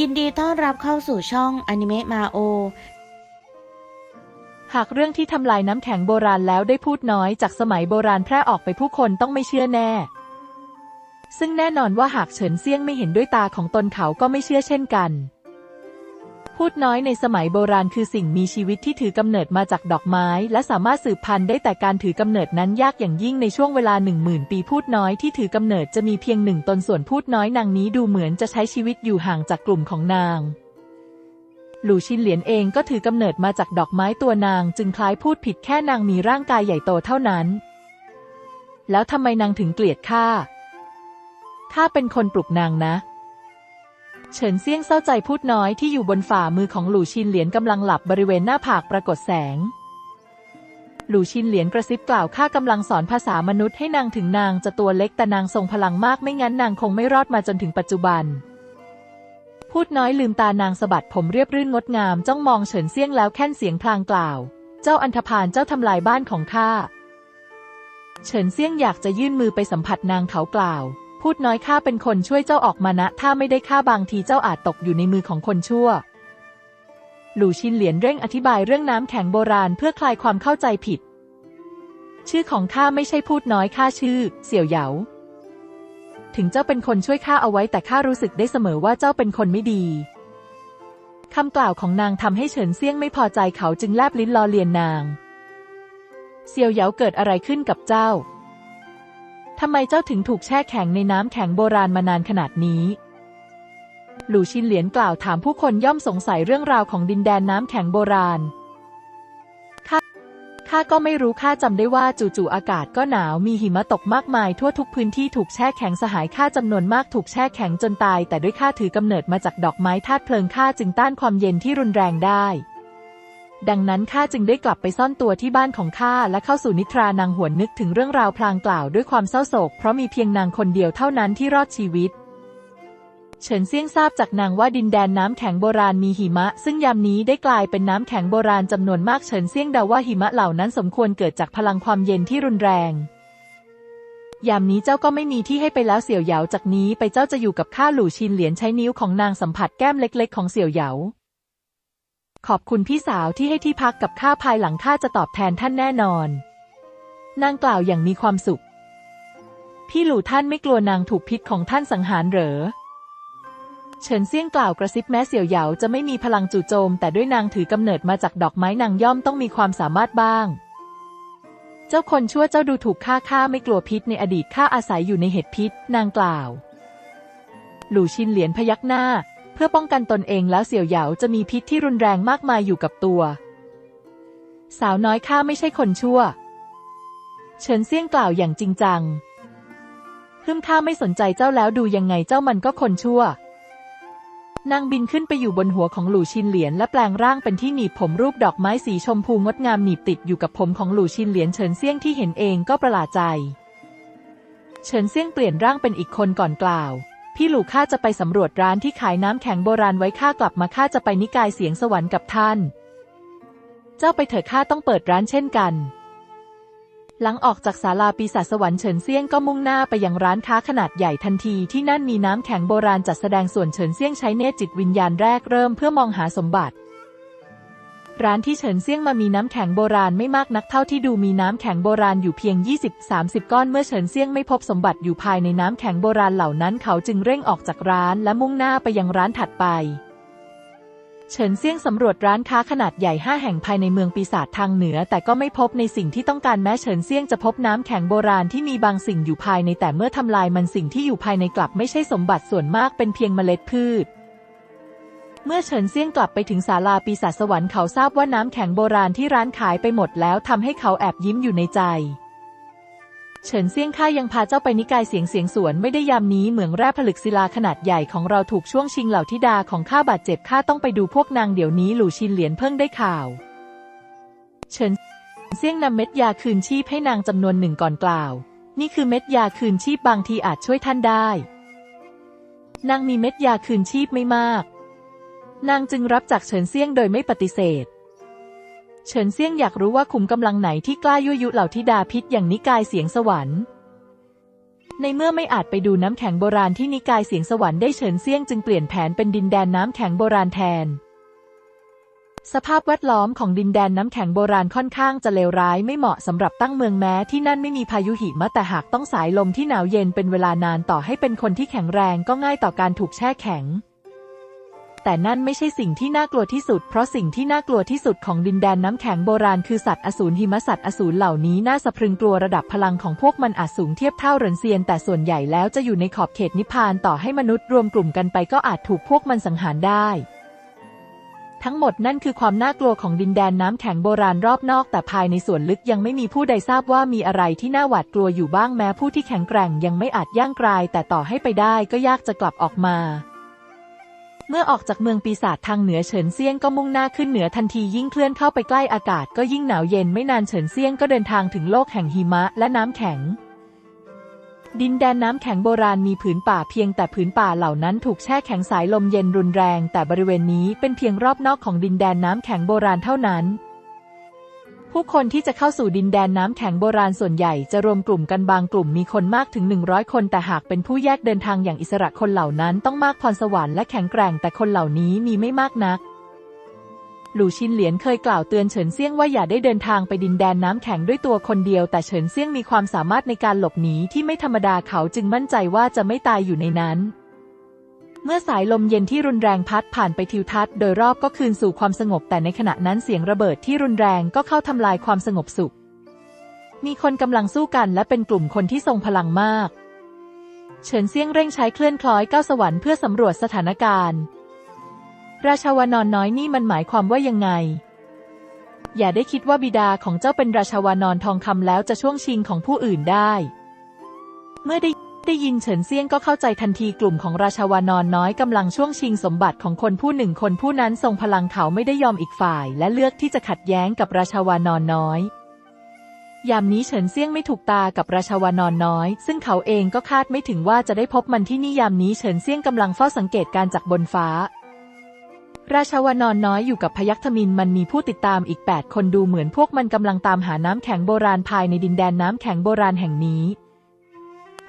ยินดีต้อนรับเข้าสู่ช่องอนิเมะมาโอ หากเรื่องที่ทำลายน้ำแข็งโบราณแล้วได้พูดน้อยจากสมัยโบราณแพร่ออกไปผู้คนต้องไม่เชื่อแน่ ซึ่งแน่นอนว่าหากเฉินเซี่ยงไม่เห็นด้วยตาของตนเขาก็ไม่เชื่อเช่นกัน พูดน้อยในสมัยโบราณคือสิ่งมีชีวิตที่ถือกำเนิดมาจากดอกไม้ และสามารถสืบพันธุ์ได้แต่การถือกำเนิดนั้นยากอย่างยิ่งในช่วงเวลาหนึ่งหมื่นปีพูดน้อยที่ถือกำเนิดจะมีเพียงหนึ่งตนส่วนพูดน้อยนางนี้ดูเหมือนจะใช้ชีวิตอยู่ห่างจากกลุ่มของนางหลู่ชินเหลียนเองก็ถือกำเนิดมาจากดอกไม้ตัวนาง จึงคล้ายพูดผิดแค่นางมีร่างกายใหญ่โตเท่านั้น แล้วทำไมนางถึงเกลียดข้าข้าเป็นคนปลุกนางนะ เฉินเซี่ยงเศร้าใจพูดน้อยที่อยู่บนฝ่ามือของหลู่ชินเหลียนกำลังหลับบริเวณหน้าผากปรากฏแสง หลู่ชินเหลียนกระซิบกล่าวข้ากำลังสอนภาษามนุษย์ให้นางถึงนางจะตัวเล็กแต่นางทรงพลังมากไม่งั้นนางคงไม่รอดมาจนถึงปัจจุบัน พูดน้อยลืมตานางสะบัดผมเรียบรื่นงดงามจ้องมองเฉินเซี่ยงแล้วแค่นเสียงพลางกล่าว เจ้าอันธพาลเจ้าทำลายบ้านของข้าเฉินเซี่ยงอยากจะยื่นมือไปสัมผัสนางเขากล่าว พูดน้อยข้าเป็นคนช่วยเจ้าออกมานะ ถ้าไม่ได้ข้าบางทีเจ้าอาจตกอยู่ในมือของคนชั่ว หลู่ชินเหลียนเร่งอธิบายเรื่องน้ำแข็งโบราณเพื่อคลายความเข้าใจผิด ชื่อของข้าไม่ใช่พูดน้อยข้าชื่อ เสี่ยวเหยา ถึงเจ้าเป็นคนช่วยข้าเอาไว้แต่ข้ารู้สึกได้เสมอว่าเจ้าเป็นคนไม่ดีคำกล่าวของนางทำให้เฉินเซี่ยงไม่พอใจเขาจึงแลบลิ้นล้อเลียนนางเซียวเหยาเกิดอะไรขึ้นกับเจ้า ทำไมเจ้าถึงถูกแช่แข็งในน้ำแข็งโบราณมานานขนาดนี้ หลู่ชินเหลียนกล่าวถามผู้คนย่อมสงสัยเรื่องราวของดินแดนน้ำแข็งโบราณ ข้าข้าก็ไม่รู้ข้าจำได้ว่าจู่ๆอากาศก็หนาวมีหิมะตกมากมายทั่วทุกพื้นที่ถูกแช่แข็งสหายข้าจำนวนมากถูกแช่แข็งจนตาย แต่ด้วยข้าถือกำเนิดมาจากดอกไม้ธาตุเพลิงข้าจึงต้านความเย็นที่รุนแรงได้ ดังนั้นข้าจึงได้กลับไปซ่อนตัวที่บ้านของข้าและเข้าสู่นิทรานางหวนนึกถึงเรื่องราวพลางกล่าวด้วยความเศร้าโศก เพราะมีเพียงนางคนเดียวเท่านั้นที่รอดชีวิต เฉินเซี่ยงทราบจากนางว่าดินแดนน้ำแข็งโบราณมีหิมะ ซึ่งยามนี้ได้กลายเป็นน้ำแข็งโบราณจำนวนมากเฉินเซี่ยงเดาว่าหิมะเหล่านั้นสมควรเกิดจากพลังความเย็นที่รุนแรงยามนี้เจ้าก็ไม่มีที่ให้ไปแล้วเสี่ยวเหยาจากนี้ไปเจ้าจะอยู่กับข้าหลู่ชินเหลียนใช้นิ้วของนางสัมผัสแก้มเล็ก ๆ ของเสี่ยวเหยา ขอบคุณพี่สาวที่ให้ที่พักกับข้าภายหลังข้าจะตอบแทนท่านแน่นอน นางกล่าวอย่างมีความสุข พี่หลู่ท่านไม่กลัวนางถูกพิษของท่านสังหารเหรอ เฉินเซี่ยงกล่าวกระซิบแม้เสี่ยวเหยาจะไม่มีพลังจู่โจม แต่ด้วยนางถือกำเนิดมาจากดอกไม้นางย่อมต้องมีความสามารถบ้าง เจ้าคนชั่วเจ้าดูถูกข้าข้าไม่กลัวพิษในอดีตข้าอาศัยอยู่ในเห็ดพิษ นางกล่าว หลู่ชินเหลียนพยักหน้า เพื่อป้องกันตนเองแล้วเสี่ยวเหยาจะมีพิษที่รุนแรงมากมายอยู่กับตัว สาวน้อยข้าไม่ใช่คนชั่ว เฉินเซี่ยงกล่าวอย่างจริงจังฮึมข้าไม่สนใจเจ้าแล้วดูยังไงเจ้ามันก็คนชั่วนางบินขึ้นไปอยู่บนหัวของหลู่ชินเหลียนและแปลงร่างเป็นที่หนีบผมรูปดอกไม้สีชมพูงดงามหนีบติดอยู่กับผมของหลู่ชินเหลียนเฉินเซี่ยงที่เห็นเองก็ประหลาดใจ เฉินเซี่ยงเปลี่ยนร่างเป็นอีกคนก่อนกล่าว พี่หลู่ข้าจะไปสำรวจร้านที่ขายน้ำแข็งโบราณไว้ข้ากลับมาข้าจะไปนิกายเสียงสวรรค์กับท่าน เจ้าไปเถอะข้าต้องเปิดร้านเช่นกัน หลังออกจากศาลาปีศาจสวรรค์เฉินเซี่ยงก็มุ่งหน้าไปยังร้านค้าขนาดใหญ่ทันทีที่นั่นมีน้ำแข็งโบราณจัดแสดงส่วนเฉินเซี่ยงใช้เนตรจิตวิญญาณแรกเริ่มเพื่อมองหาสมบัติ ร้านที่เฉินเซี่ยงมามีน้ำแข็งโบราณไม่มากนักเท่าที่ดูมีน้ำแข็งโบราณอยู่เพียง 20-30 ก้อนเมื่อเฉินเซี่ยงไม่พบสมบัติอยู่ภายในน้ำแข็งโบราณเหล่านั้นเขาจึงเร่งออกจากร้านและมุ่งหน้าไปยังร้านถัดไป เฉินเซี่ยงสำรวจร้านค้าขนาดใหญ่ห้าแห่งภายในเมืองปีศาจทางเหนือ แต่ก็ไม่พบในสิ่งที่ต้องการแม้เฉินเซี่ยงจะพบน้ำแข็งโบราณที่มีบางสิ่งอยู่ภายในแต่เมื่อทำลายมันสิ่งที่อยู่ภายในกลับไม่ใช่สมบัติส่วนมากเป็นเพียงเมล็ดพืช เมื่อเฉินเซี่ยงกลับไปถึงศาลาปีศาจสวรรค์เขาทราบว่าน้ำแข็งโบราณที่ร้านขายไปหมดแล้วทำให้เขาแอบยิ้มอยู่ในใจ เฉินเซี่ยงข้ายังพาเจ้าไปนิกายเสียงเสียงสวนไม่ได้ยามนี้เหมืองแร่ผลึกศิลาขนาดใหญ่ของเราถูกช่วงชิงเหล่าธิดาของข้าบาดเจ็บข้าต้องไปดูพวกนางเดี๋ยวนี้หลู่ชินเหลียนเพิ่งได้ข่าว เฉินเซี่ยงนำเม็ดยาคืนชีพให้นางจำนวนหนึ่งก่อนกล่าว นี่คือเม็ดยาคืนชีพบางทีอาจช่วยท่านได้ นางมีเม็ดยาคืนชีพไม่มาก นางจึงรับจากเฉินเซี่ยงโดยไม่ปฏิเสธ เฉินเซี่ยงอยากรู้ว่าขุมกำลังไหนที่กล้ายั่วยุเหล่าธิดาพิษอย่างนิกายเสียงสวรรค์ ในเมื่อไม่อาจไปดูน้ำแข็งโบราณที่นิกายเสียงสวรรค์ได้เฉินเซี่ยงจึงเปลี่ยนแผนเป็นดินแดนน้ำแข็งโบราณแทน สภาพแวดล้อมของดินแดนน้ำแข็งโบราณค่อนข้างจะเลวร้ายไม่เหมาะสำหรับตั้งเมืองแม้ที่นั่นไม่มีพายุหิมะแต่หากต้องสายลมที่หนาวเย็นเป็นเวลานานต่อให้เป็นคนที่แข็งแรงก็ง่ายต่อการถูกแช่แข็ง แต่นั่นไม่ใช่สิ่งที่น่ากลัวที่สุด เพราะสิ่งที่น่ากลัวที่สุดของดินแดนน้ำแข็งโบราณคือสัตว์อสูรหิมสัตว์อสูรเหล่านี้น่าสะพรึงกลัวระดับพลังของพวกมันอาจสูงเทียบเท่าเหรินเซียน แต่ส่วนใหญ่แล้วจะอยู่ในขอบเขตนิพพานต่อให้มนุษย์รวมกลุ่มกันไปก็อาจถูกพวกมันสังหารได้ทั้งหมดนั่นคือความน่ากลัวของดินแดนน้ำแข็งโบราณรอบนอก แต่ภายในส่วนลึกยังไม่มีผู้ใดทราบว่ามีอะไรที่น่าหวาดกลัวอยู่บ้างแม้ผู้ที่แข็งแกร่งยังไม่อาจย่างกราย แต่ต่อให้ไปได้ก็ยากจะกลับออกมา เมื่อออกจากเมืองปีศาจทางเหนือเฉินเซียงก็มุ่งหน้าขึ้นเหนือทันทียิ่งเคลื่อนเข้าไปใกล้อากาศก็ยิ่งหนาวเย็นไม่นานเฉินเซียงก็เดินทางถึงโลกแห่งหิมะและน้ำแข็ง ดินแดนน้ำแข็งโบราณมีผืนป่าเพียงแต่ผืนป่าเหล่านั้นถูกแช่แข็งสายลมเย็นรุนแรง แต่บริเวณนี้เป็นเพียงรอบนอกของดินแดนน้ำแข็งโบราณเท่านั้น ผู้คนที่จะเข้าสู่ดินแดนน้ำแข็งโบราณส่วนใหญ่จะรวมกลุ่มกันบางกลุ่มมีคนมากถึง 100 คน แต่หากเป็นผู้แยกเดินทางอย่างอิสระคนเหล่านั้นต้องมากพรสวรรค์และแข็งแกร่งแต่คนเหล่านี้มีไม่มากนัก หลู่ชินเหลียนเคยกล่าวเตือนเฉินเซียงว่าอย่าได้เดินทางไปดินแดนน้ำแข็งด้วยตัวคนเดียว แต่เฉินเซียงมีความสามารถในการหลบหนีที่ไม่ธรรมดาเขาจึงมั่นใจว่าจะไม่ตายอยู่ในนั้น เมื่อสายลมเย็นที่รุนแรงพัดผ่านไปทิวทัศน์โดยรอบก็คืนสู่ความสงบ แต่ในขณะนั้นเสียงระเบิดที่รุนแรงก็เข้าทำลายความสงบสุข มีคนกำลังสู้กันและเป็นกลุ่มคนที่ทรงพลังมาก เฉินเซี่ยงเร่งใช้เคลื่อนคล้อยก้าวสวรรค์เพื่อสำรวจสถานการณ์ ราชาวานอนน้อยนี่มันหมายความว่ายังไง อย่าได้คิดว่าบิดาของเจ้าเป็นราชาวานอนทองคำแล้วจะช่วงชิงของผู้อื่นได้ เมื่อได้ ได้ยินเฉินเซียงก็เข้าใจทันทีกลุ่มของราชาวานอนน้อยกำลังช่วงชิงสมบัติของคนผู้หนึ่งคนผู้นั้นทรงพลังเขาไม่ได้ยอมอีกฝ่าย และเลือกที่จะขัดแย้งกับราชาวานอนน้อย ยามนี้เฉินเซียงไม่ถูกตากับราชาวานอนน้อย ซึ่งเขาเองก็คาดไม่ถึงว่าจะได้พบมันที่นี่ยามนี้เฉินเซียงกำลังเฝ้าสังเกตการจากบนฟ้า ราชาวานอนน้อยอยู่กับพยัคฆ์มินมันมีผู้ติดตามอีก 8 คนดูเหมือนพวกมันกำลังตามหาน้ำแข็งโบราณภายในดินแดนน้ำแข็งโบราณแห่งนี้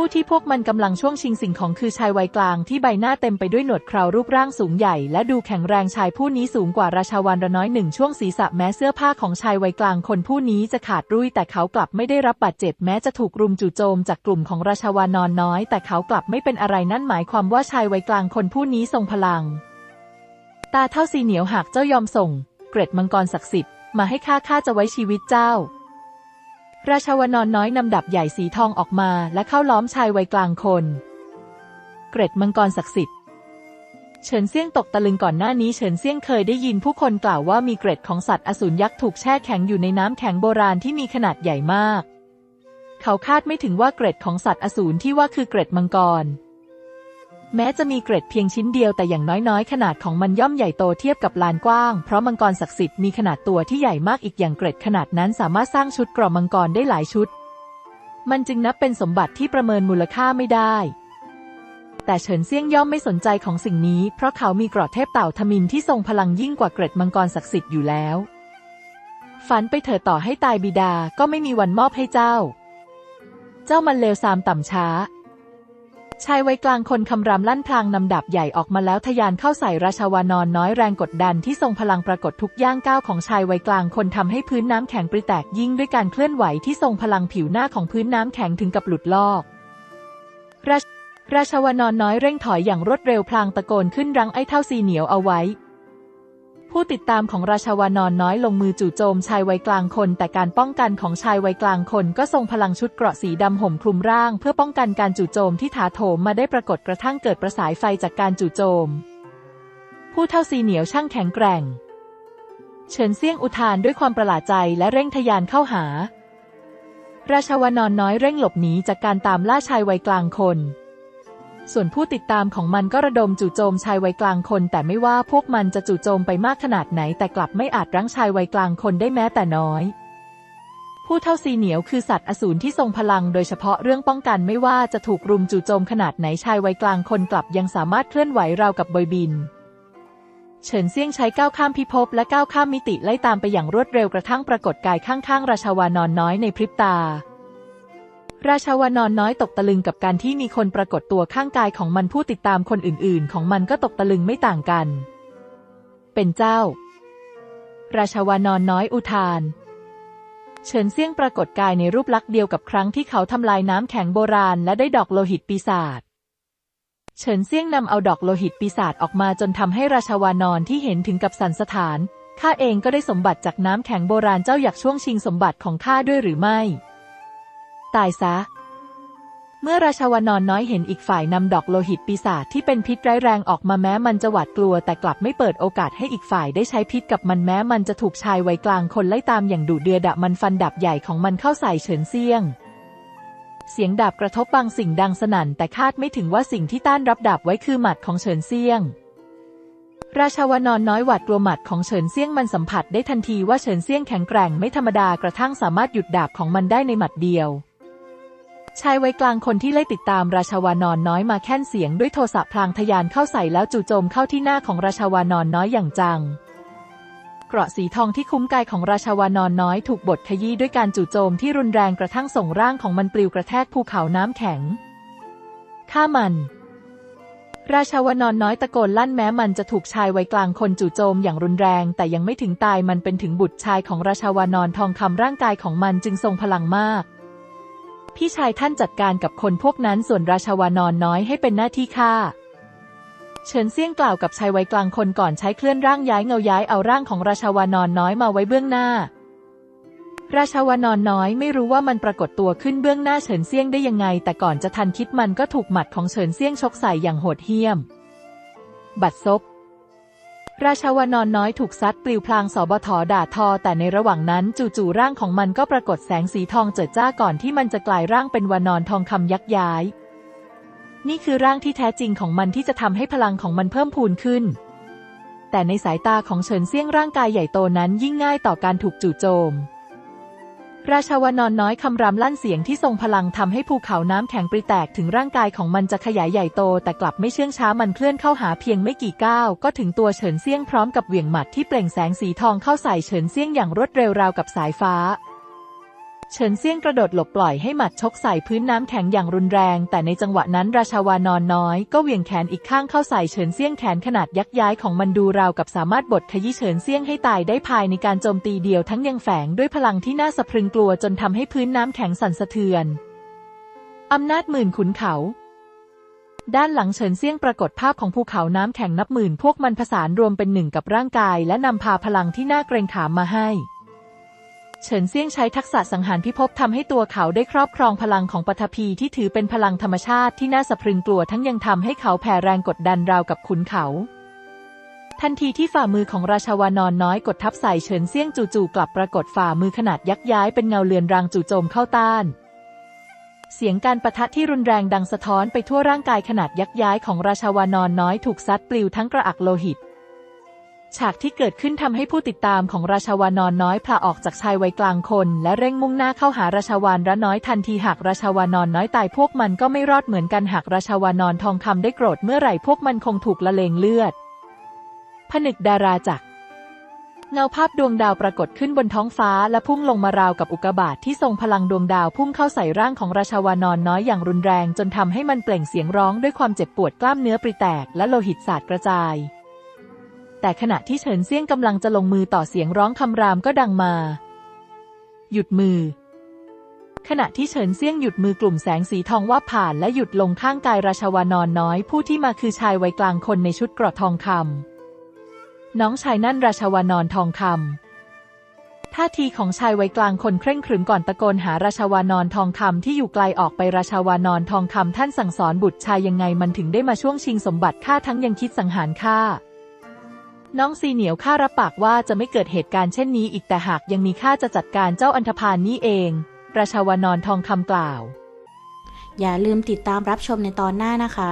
ผู้ที่พวกมันกำลังช่วงชิงสิ่งของคือชายวัยกลางที่ใบหน้าเต็มไปด้วยหนวดเครารูปร่างสูงใหญ่และดูแข็งแรงชายผู้นี้สูงกว่าราชาวานระน้อยหนึ่งช่วงศีรษะแม้เสื้อผ้าของชายวัยกลางคนผู้นี้จะขาดรุ่ยแต่เขากลับไม่ได้รับบาดเจ็บแม้จะถูกรุมจู่โจมจากกลุ่มของราชาวานอนน้อย แต่เขากลับไม่เป็นอะไรนั่นหมายความว่าชายวัยกลางคนผู้นี้ทรงพลัง ตาเท่าสีเหนียวหากเจ้ายอมส่ง เกร็ดมังกรศักดิ์สิทธิ์มาให้ข้าข้าจะไว้ชีวิตเจ้า ราชาวนอนน้อยนำดับใหญ่สีทองออกมาและเข้าล้อมชายวัยกลางคน เกร็ดมังกรศักดิ์สิทธิ์เฉินเซี่ยงตกตะลึงก่อนหน้านี้เฉินเซี่ยงเคยได้ยินผู้คนกล่าวว่ามีเกร็ดของสัตว์อสูรยักษ์ถูกแช่แข็งอยู่ในน้ำแข็งโบราณที่มีขนาดใหญ่มาก เขาคาดไม่ถึงว่าเกร็ดของสัตว์อสูรที่ว่าคือเกร็ดมังกร แม้จะมีเกร็ดเพียงชิ้นเดียวแต่อย่างน้อยๆ ขนาดของมันย่อมใหญ่โตเทียบกับลานกว้าง เพราะมังกรศักดิ์สิทธิ์มีขนาดตัวที่ใหญ่มากอีกอย่างเกร็ดขนาดนั้นสามารถสร้างชุดกรอบมังกรได้หลายชุด มันจึงนับเป็นสมบัติที่ประเมินมูลค่าไม่ได้ แต่เฉินเซี่ยงย่อมไม่สนใจของสิ่งนี้ เพราะเขามีเกราะเทพเต่าทมินที่ทรงพลังยิ่งกว่าเกร็ดมังกรศักดิ์สิทธิ์อยู่แล้ว ฝันไปเถิดต่อให้ตายบิดาก็ไม่มีวันมอบให้เจ้า เจ้ามันเลวทรามต่ำช้า ชายวัยกลางคนคำรามลั่นพลางนำดาบใหญ่ออกมาแล้วทะยานเข้าใส่ราชาวานอนน้อยแรงกดดันที่ทรงพลังปรากฏทุกย่างก้าวของชายวัยกลางคนทำให้พื้นน้ำแข็งปริแตกยิ่งด้วยการเคลื่อนไหวที่ทรงพลังผิวหน้าของพื้นน้ำแข็งถึงกับหลุดลอกราชาวานอนน้อยเร่งถอยอย่างรวดเร็วพลางตะโกนขึ้นรั้งไอ้เท่าสีเหนียวเอาไว้ ผู้ติดตามของราชาวานอนน้อยลงมือจู่โจมชายวัยกลางคน แต่การป้องกันของชายวัยกลางคนก็ทรงพลังชุดเกราะสีดำห่มคลุมร่าง เพื่อป้องกันการจู่โจมที่ถาโถมมาได้ปรากฏกระทั่งเกิดประสายไฟจากการจู่โจม ผู้เท่าสีเหนียวช่างแข็งแกร่ง เฉินเซี่ยงอุทานด้วยความประหลาดใจและเร่งทะยานเข้าหา ราชาวานอนน้อยเร่งหลบหนีจากการตามล่าชายวัยกลางคน ส่วนผู้ติดตามของมันก็ระดมจู่โจมชายวัยกลางคน แต่ไม่ว่าพวกมันจะจู่โจมไปมากขนาดไหน แต่กลับไม่อาจรั้งชายวัยกลางคนได้แม้แต่น้อย ผู้เท่าซีเหนียวคือสัตว์อสูรที่ทรงพลังโดยเฉพาะเรื่องป้องกันไม่ว่าจะถูกรุมจู่โจมขนาดไหนชายวัยกลางคนกลับยังสามารถเคลื่อนไหวราวกับบอยบินเฉินเซี่ยงใช้ก้าวข้ามพิภพและก้าวข้ามมิติไล่ตามไปอย่างรวดเร็วกระทั่งปรากฏกายข้างๆ ราชาวานอนน้อยในพริบตา ราชาวานอนน้อยตกตะลึงกับการที่มีคนปรากฏตัวข้างกายของมันผู้ติดตามคนอื่นๆ ของมันก็ตกตะลึงไม่ต่างกัน เป็นเจ้า ราชาวานอนน้อยอุทาน เฉินเซี่ยงปรากฏกายในรูปลักษณ์เดียวกับครั้งที่เขาทำลายน้ำแข็งโบราณและได้ดอกโลหิตปีศาจ เฉินเซี่ยงนำเอาดอกโลหิตปีศาจออกมาจนทำให้ราชาวานอนที่เห็นถึงกับสันสถาน ข้าเองก็ได้สมบัติจากน้ำแข็งโบราณเจ้าอยากช่วงชิงสมบัติของข้าด้วยหรือไม่ ตายซะ เมื่อราชาวานอนน้อยเห็นอีกฝ่ายนำดอกโลหิตปีศาจที่เป็นพิษร้ายแรงออกมาแม้มันจะหวาดกลัว แต่กลับไม่เปิดโอกาสให้อีกฝ่ายได้ใช้พิษกับมันแม้มันจะถูกชายวัยกลางคนไล่ตามอย่างดุเดือดะมันฟันดับใหญ่ของมันเข้าใส่เฉินเซียงเสียงดาบกระทบบางสิ่งดังสนั่นแต่คาดไม่ถึงว่าสิ่งที่ต้านรับดาบไว้คือหมัดของเฉินเซียง ราชาวานอนน้อยหวาดกลัวหมัดของเฉินเซียงมันสัมผัสได้ทันทีว่าเฉินเซียงแข็งแกร่งไม่ธรรมดากระทั่งสามารถหยุดดาบของมันได้ในหมัดเดียว ชายวัยกลางคนที่ไล่ติดตามราชาวานอนน้อยมาแค่นเสียงด้วยโทสะพลางทะยานเข้าใส่แล้วจู่โจมเข้าที่หน้าของราชาวานอนน้อยอย่างจัง เกราะสีทองที่คุ้มกายของราชาวานอนน้อยถูกบดขยี้ด้วยการจู่โจมที่รุนแรงกระทั่งส่งร่างของมันปลิวกระแทกภูเขาน้ำแข็ง ฆ่ามัน ราชาวานอนน้อยตะโกนลั่นแม้มันจะถูกชายวัยกลางคนจู่โจมอย่างรุนแรง แต่ยังไม่ถึงตายมันเป็นถึงบุตรชายของราชาวานอนทองคำร่างกายของมันจึงทรงพลังมาก พี่ชายท่านจัดการกับคนพวกนั้นส่วนราชาวานอนน้อยให้เป็นหน้าที่ข้าเฉินเซี่ยงกล่าวกับชายวัยกลางคนก่อนใช้เคลื่อนร่างย้ายเงาย้ายเอาร่างของราชาวานอนน้อยมาไว้เบื้องหน้า ราชาวานอนน้อยไม่รู้ว่ามันปรากฏตัวขึ้นเบื้องหน้าเฉินเซี่ยงได้ยังไง แต่ก่อนจะทันคิดมันก็ถูกหมัดของเฉินเซี่ยงชกใส่อย่างโหดเหี้ยม บัดซบ ราชาวานอนน้อยถูกซัดปลิวพลางสบถด่าทอ แต่ในระหว่างนั้นจู่ๆร่างของมันก็ปรากฏแสงสีทองเจิดจ้าก่อนที่มันจะกลายร่างเป็นวานอนทองคำยักษ์ย้าย นี่คือร่างที่แท้จริงของมันที่จะทำให้พลังของมันเพิ่มพูนขึ้น แต่ในสายตาของเฉินเซี่ยงร่างกายใหญ่โตนั้นยิ่งง่ายต่อการถูกจู่โจม ราชาวนอนน้อยคำรามลั่นเสียงที่ทรงพลังทำให้ภูเขาน้ำแข็งปริแตกถึงร่างกายของมันจะขยายใหญ่โต แต่กลับไม่เชื่องช้ามันเคลื่อนเข้าหาเพียงไม่กี่ก้าวก็ถึงตัวเฉินเซี่ยงพร้อมกับเหวี่ยงหมัดที่เปล่งแสงสีทองเข้าใส่เฉินเซี่ยงอย่างรวดเร็วราวกับสายฟ้า เฉินเซียงกระโดดหลบปล่อยให้หมัดชกใส่พื้นน้ำแข็งอย่างรุนแรง แต่ในจังหวะนั้นราชาวานอนน้อยก็เหวี่ยงแขนอีกข้างเข้าใส่เฉินเซียงแขนขนาดยักษ์ย้ายของมันดูราวกับสามารถบดขยี้เฉินเซียงให้ตายได้ภายในการโจมตีเดียวทั้งยังแฝงด้วยพลังที่น่าสะพรึงกลัวจนทำให้พื้นน้ำแข็งสั่นสะเทือนอำนาจหมื่นขุนเขา ด้านหลังเฉินเซียงปรากฏภาพของภูเขาน้ำแข็งนับหมื่นพวกมันผสานรวมเป็นหนึ่งกับร่างกาย และนำพาพลังที่น่าเกรงขามมาให้ เฉินเซี่ยงใช้ทักษะสังหารพิภพทำให้ตัวเขาได้ครอบครองพลังของปฐพีที่ถือเป็นพลังธรรมชาติที่น่าสะพรึงกลัวทั้งยังทำให้เขาแผ่แรงกดดันราวกับขุนเขา ทันทีที่ฝ่ามือของราชาวานอนน้อยกดทับใส่เฉินเซี่ยงจู่ๆกลับปรากฏฝ่ามือขนาดยักษ์ย้ายเป็นเงาเลือนรางจู่โจมเข้าต้าน เสียงการประทะที่รุนแรงดังสะท้อนไปทั่วร่างกายขนาดยักษ์ย้ายของราชาวานอนน้อยถูกซัดปลิวทั้งกระอักโลหิต ฉากที่เกิดขึ้นทำให้ผู้ติดตามของราชาวานอนน้อยพลาออกจากชายวัยกลางคน และเร่งมุ่งหน้าเข้าหาราชาวานระน้อยทันทีหากราชาวานอนน้อยตายพวกมันก็ไม่รอดเหมือนกันหากราชาวานอนทองคำได้โกรธเมื่อไหร่พวกมันคงถูกละเลงเลือด ผนึกดาราจักเงาภาพดวงดาวปรากฏขึ้นบนท้องฟ้าและพุ่งลงมาราวกับอุกกาบาตทที่ทรงพลังดวงดาวพุ่งเข้าใส่ร่างของราชาวานอนน้อยอย่างรุนแรง จนทำให้มันเปล่งเสียงร้องด้วยความเจ็บปวดกล้ามเนื้อปริแตกและโลหิตสาดกระจาย แต่ขณะที่เฉินเซี่ยงกำลังจะลงมือต่อเสียงร้องคำรามก็ดังมา หยุดมือ ขณะที่เฉินเซี่ยงหยุดมือกลุ่มแสงสีทองว่าผ่านและหยุดลงข้างกายราชาวานอนน้อย ผู้ที่มาคือชายวัยกลางคนในชุดเกราะทองคำน้องชายนั่นราชาวานอนทองคำท่าทีของชายวัยกลางคนเคร่งขรึมก่อนตะโกนหาราชาวานอนทองคำที่อยู่ไกลออกไปราชาวานอนทองคำท่านสั่งสอนบุตรชายยังไงมันถึงได้มาช่วงชิงสมบัติข้าทั้งยังคิดสังหารข้า น้องซีเหนียวข้ารับปากว่าจะไม่เกิดเหตุการณ์เช่นนี้อีกแต่หากยังมีข้าจะจัดการเจ้าอันธพาลนี่เอง ราชาวานอนทองคำกล่าว อย่าลืมติดตามรับชมในตอนหน้านะคะ